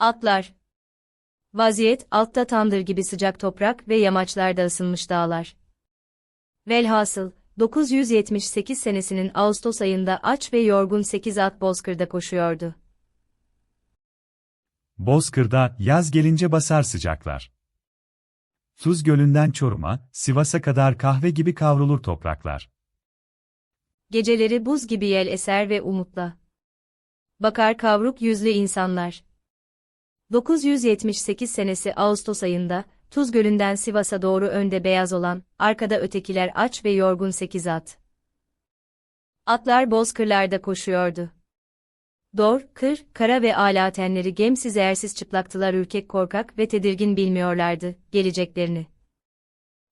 Atlar. Vaziyet, altta tandır gibi sıcak toprak ve yamaçlarda ısınmış dağlar. Velhasıl, 978 senesinin Ağustos ayında aç ve yorgun 8 at bozkırda koşuyordu. Bozkır'da yaz gelince basar sıcaklar. Tuz Gölü'nden Çorum'a, Sivas'a kadar kahve gibi kavrulur topraklar. Geceleri buz gibi yel eser ve umutla. Bakar kavruk yüzlü insanlar. 978 senesi Ağustos ayında, Tuz Gölü'nden Sivas'a doğru önde beyaz olan, arkada ötekiler aç ve yorgun sekiz at. Atlar bozkırlarda koşuyordu. Dor, kır, kara ve ala tenleri gemsiz eğersiz çıplaktılar ürkek korkak ve tedirgin bilmiyorlardı, geleceklerini.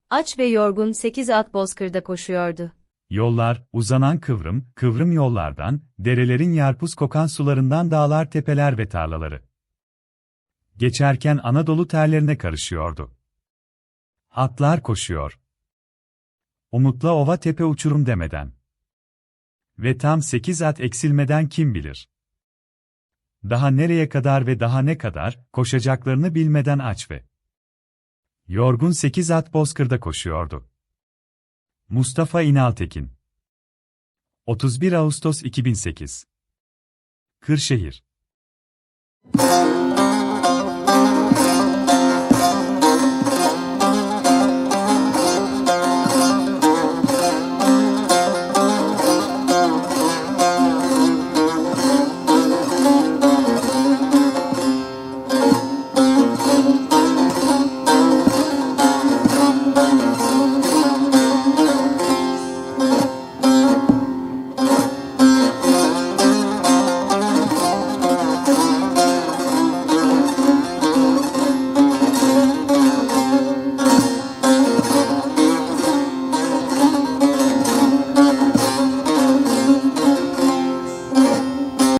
Aç ve yorgun sekiz at bozkırda koşuyordu. Yollar, uzanan kıvrım, kıvrım yollardan, derelerin yarpuz kokan sularından dağlar tepeler ve tarlaları. Geçerken Anadolu terlerine karışıyordu. Atlar koşuyor. Umutla ova tepe uçurum demeden. Ve tam sekiz at eksilmeden kim bilir. Daha nereye kadar ve daha ne kadar, koşacaklarını bilmeden aç ve yorgun sekiz at bozkırda koşuyordu. Mustafa İnaltekin 31 Ağustos 2008 Kırşehir